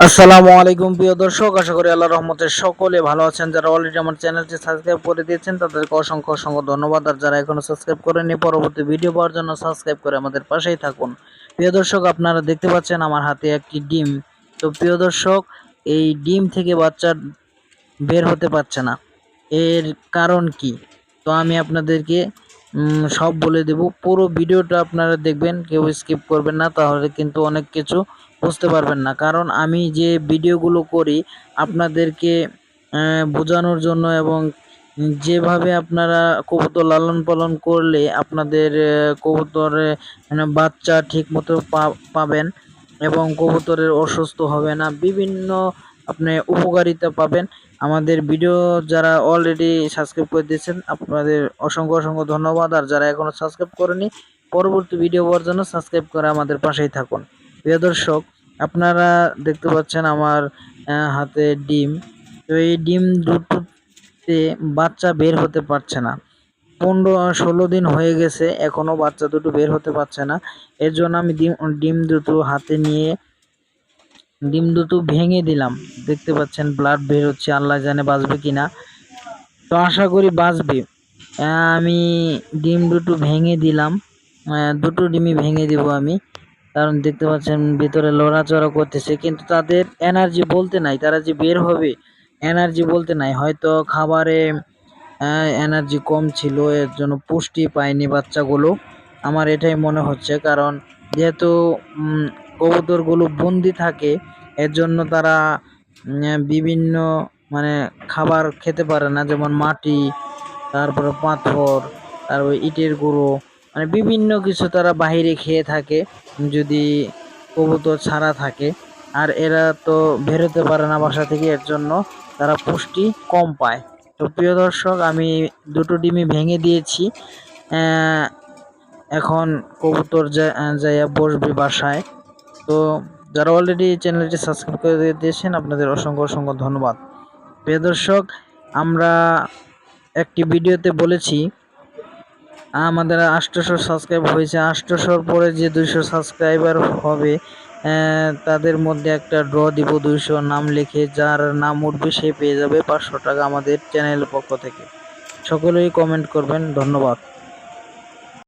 আসসালামু আলাইকুম, প্রিয় দর্শক। আশা করি আল্লাহ রহমতের সকলে ভালো আছেন। যারা অলরেডি আমার চ্যানেলটি সাবস্ক্রাইব করে দিয়েছেন, তাদেরকে অসংখ্য অসংখ্য ধন্যবাদ। আর যারা এখনও সাবস্ক্রাইব করেনি পরবর্তী ভিডিও পাওয়ার জন্য সাবস্ক্রাইব করে আমাদের পাশেই থাকুন। প্রিয় দর্শক, আপনারা দেখতে পাচ্ছেন আমার হাতে একটি ডিম। তো প্রিয় দর্শক, এই ডিম থেকে বাচ্চা বের হতে পারছে না। এর কারণ কি? তো আমি আপনাদেরকে সব বলে দেব। পুরো ভিডিওটা আপনারা দেখবেন, কেউ স্কিপ করবেন না। তাহলে কিন্তু অনেক কিছু বুঝতে পারবেন না। কারণ আমি যে ভিডিওগুলো করি, আপনাদেরকে বোঝানোর জন্য এবং যেভাবে আপনারা কবুতর লালন পালন করলে আপনাদের কবুতরে মানে বাচ্চা ঠিক মতো পাবেন এবং কবুতরের অসুস্থ হবে না। বিভিন্ন, আপনি উপকারিতা পাবেন। আমাদের ভিডিও যারা অলরেডি সাবস্ক্রাইব করে দিয়েছেন, আপনাদের অসংখ্য অসংখ্য ধন্যবাদ। আর যারা এখনও সাবস্ক্রাইব করেনি, পরবর্তী ভিডিও পাওয়ার জন্য সাবস্ক্রাইব করে আমাদের পাশেই থাকুন। প্রিয় দর্শক, আপনারা দেখতে পাচ্ছেন আমার হাতে ডিম। তো এই ডিম দুটোতে বাচ্চা বের হতে পারছে না। পনেরো, ষোলো দিন হয়ে গেছে, এখনও বাচ্চা দুটো বের হতে পারছে না। এর জন্য আমি ডিম ডিম দুটো হাতে নিয়ে, ডিম দুটো ভেঙে দিলাম। দেখতে পাচ্ছেন ব্লাড বের হচ্ছে, আল্লাহ জানে বাঁচবে কিনা। তো আশা করি বাঁচবে। আমি ডিম দুটো ভেঙে দিলাম। দুটো ডিমই ভেঙে দিব আমি। কারণ দেখতে পাচ্ছেন ভিতরে লড়াচড়া করতেছে, কিন্তু তাদের এনার্জি বলতে নাই, তারা যে বের হবে এনার্জি বলতে নাই। হয়তো খাবারে এনার্জি কম ছিল, এর জন্য পুষ্টি পায়নি বাচ্চাগুলো। আমার এটাই মনে হচ্ছে, কারণ যেহেতু কবুতরগুলো বন্দি থাকে, এর জন্য তারা বিভিন্ন মানে খাবার খেতে পারে না, যেমন মাটি, তারপরে পাথর, তারপর ইটের গুঁড়ো মানে বিভিন্ন কিছু তারা বাইরে খেয়ে থাকে, যদি কবুতর ছাড়া থাকে। আর এরা তো বেরোতে পারে না বাসা থেকে, এর জন্য তারা পুষ্টি কম পায়। তো প্রিয় দর্শক, আমি দুটো ডিমই ভেঙে দিয়েছি। এখন কবুতর যাইয়া বসবে বাসায়। তো যারা অলরেডি চ্যানেলটি সাবস্ক্রাইব করে দিয়েছেন, আপনাদের অসংখ্য অসংখ্য ধন্যবাদ। প্রিয় দর্শক, আমরা একটি ভিডিওতে বলেছি আমাদের আষ্টশো সাবস্ক্রাইব হয়েছে। আষ্টশোর পরে যে দুইশো সাবস্ক্রাইবার হবে তাদের মধ্যে একটা ড্র দিব দুইশো নাম লিখে। যার নাম উঠবে সে পেয়ে যাবে পাঁচশো টাকা আমাদের চ্যানেলের পক্ষ থেকে। সকলেই কমেন্ট করবেন। ধন্যবাদ।